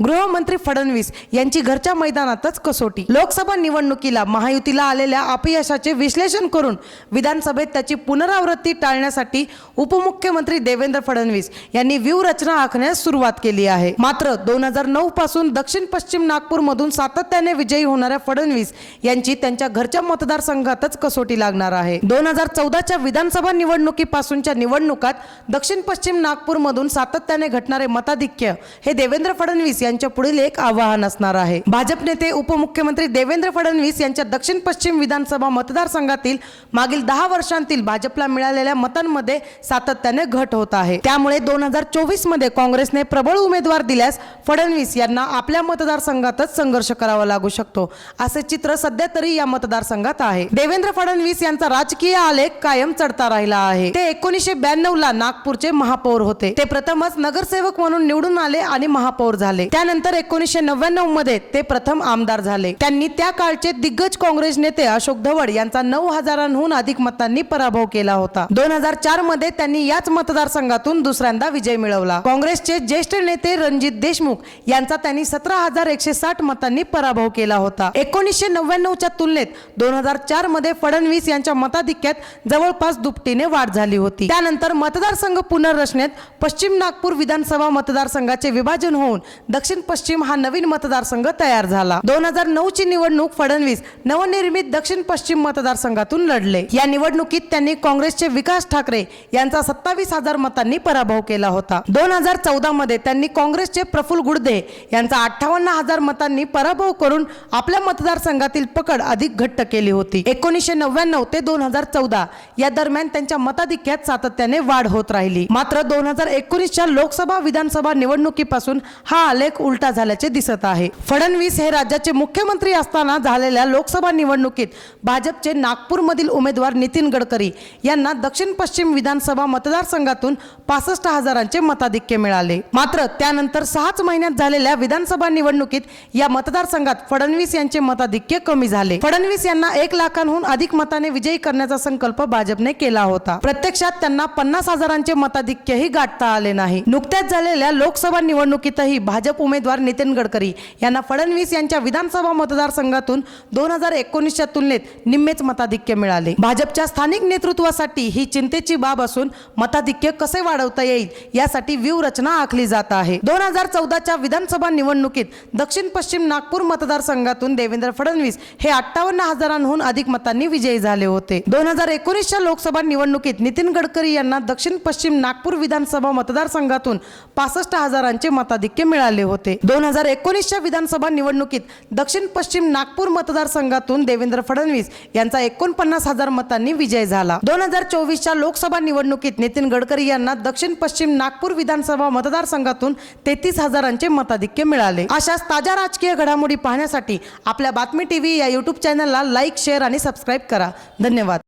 गृहमंत्री फडणवीस यांची घरच्या मैदानातच कसोटी. लोकसभा निवडणुकीला महायुतीला आलेल्या अपयशाचे विश्लेषण करून विधानसभेत त्याची पुनरावृत्ती टाळण्यासाठी उपमुख्यमंत्री देवेंद्र फडणवीस यांनी व्यूहरचना आखण्यास सुरुवात केली आहे. मात्र दोन हजार नऊ पासून दक्षिण पश्चिम नागपूरमधून सातत्याने विजयी होणाऱ्या फडणवीस यांची त्यांच्या घरच्या मतदारसंघातच कसोटी लागणार आहे. दोन हजार चौदाच्या विधानसभा निवडणुकीपासूनच्या निवडणुकात दक्षिण पश्चिम नागपूरमधून सातत्याने घटणारे मताधिक्य हे देवेंद्र फडणवीस यांच्या पुढील एक आव्हान असणार आहे. भाजप नेते उपमुख्यमंत्री देवेंद्र फडणवीस यांच्या दक्षिण पश्चिम विधानसभा मतदारसंघातील मागील दहा वर्षांतील भाजपला मिळालेल्या मतांमध्ये सातत्याने घट होत आहे. त्यामुळे दोन हजार चोवीसमध्ये काँग्रेसने प्रबळ उमेदवार दिल्यास फडणवीस यांना आपल्या मतदारसंघातच संघर्ष करावा लागू शकतो. असे चित्र सध्या तरी या मतदारसंघात आहे. देवेंद्र फडणवीस यांचा राजकीय आलेख कायम चढता राहिला आहे. ते एकोणीसशे ब्याण्णव ला नागपूरचे महापौर होते. ते प्रथमच नगरसेवक म्हणून निवडून आले आणि महापौर झाले. त्यानंतर एकोणीसशे नव्याण्णवमध्ये ते प्रथम आमदार झाले. त्यांनी त्या काळचे दिग्गज काँग्रेस नेते अशोक धवड यांचा नऊ हजारांहून अधिक मतांनी पराभव केला होता. दोन हजार चारमध्ये त्यांनी याच मतदारसंघातून दुसऱ्यांदा विजय मिळवला. काँग्रेसचे ज्येष्ठ नेते रणजित देशमुख यांचा त्यांनी सतरा हजार एकशे साठ मतांनी पराभव केला होता. एकोणीसशे नव्याण्णवच्या तुलनेत दोन हजार चारमध्ये फडणवीस यांच्या मताधिक्यात जवळपास दुपटीने वाढ झाली होती. त्यानंतर मतदारसंघ पुनर्रचनेत पश्चिम नागपूर विधानसभा मतदारसंघाचे विभाजन होऊन दक्षिण दक्षिण पश्चिम हा नवीन मतदारसंघ तयार झाला. दोन हजार नऊ ची निवडणूक फडणवीस नवनिर्मित दक्षिण पश्चिम मतदारसंघातून लढले. या निवडणुकीत त्यांनी काँग्रेसचे विकास ठाकरे यांचा सत्तावीस हजार मतांनी पराभव केला होता. दोन हजार चौदा मध्ये त्यांनी काँग्रेसचे प्रफुल गुडदे यांचा अठ्ठावन्न हजार मतांनी पराभव करून आपल्या मतदारसंघातील पकड अधिक घट्ट केली होती. एकोणीसशे नव्याण्णव ते दोन हजार चौदा या दरम्यान त्यांच्या मताधिक्यात सातत्याने वाढ होत राहिली. मात्र दोन हजार एकोणीसच्या लोकसभा विधानसभा निवडणुकीपासून हा आलेख उलटा झाल्याचे दिसत आहे. फडणवीस हे राज्याचे मुख्यमंत्री असताना झालेल्या लोकसभा निवडणुकीत भाजपचे नागपूरमधील उमेदवार नितीन गडकरी यांना दक्षिण पश्चिम विधानसभा मतदारसंघातून पासष्ट हजारांचे मताधिक्य मिळाले. मात्र त्यानंतर सहाच महिन्यात झालेल्या विधानसभा निवडणुकीत या मतदारसंघात फडणवीस यांचे मताधिक्य कमी झाले. फडणवीस यांना एक लाखांहून अधिक मताने विजयी करण्याचा संकल्प भाजपने केला होता. प्रत्यक्षात त्यांना पन्नास हजारांचे मताधिक्यही गाठता आले नाही. नुकत्याच झालेल्या लोकसभा निवडणुकीतही भाजप उमेदवार नितीन गडकरी यांना फडणवीस यांच्या विधानसभा मतदारसंघातून दोन हजार एकोणीसच्या तुलनेत निम्मेच मताधिक्य मिळाले. भाजपच्या स्थानिक नेतृत्वासाठी ही चिंतेची बाब असून मताधिक्य कसे वाढवता येईल यासाठी व्यूहरचना आखली जात आहे. दोन हजार चौदाच्या विधानसभा निवडणुकीत दक्षिण पश्चिम नागपूर मतदारसंघातून देवेंद्र फडणवीस हे अठ्ठावन्न हजारांहून अधिक मतांनी विजयी झाले होते. दोन हजार एकोणीसच्या लोकसभा निवडणुकीत नितीन गडकरी यांना दक्षिण पश्चिम नागपूर विधानसभा मतदारसंघातून पासष्ट हजारांचे मताधिक्य मिळाले होते. होते. दोन हजार एकोणीसच्या विधानसभा निवडणुकीत दक्षिण पश्चिम नागपूर मतदारसंघातून देवेंद्र फडणवीस यांचा एकोणपन्नास हजार मतांनी विजय झाला. दोन हजार चोवीसच्या लोकसभा निवडणुकीत नितीन गडकरी यांना दक्षिण पश्चिम नागपूर विधानसभा मतदारसंघातून तेहतीस हजारांचे मताधिक्य मिळाले. अशाच ताज्या राजकीय घडामोडी पाहण्यासाठी आपल्या बातमी टीव्ही या युट्यूब चॅनलला लाईक शेअर आणि सबस्क्राईब करा. धन्यवाद.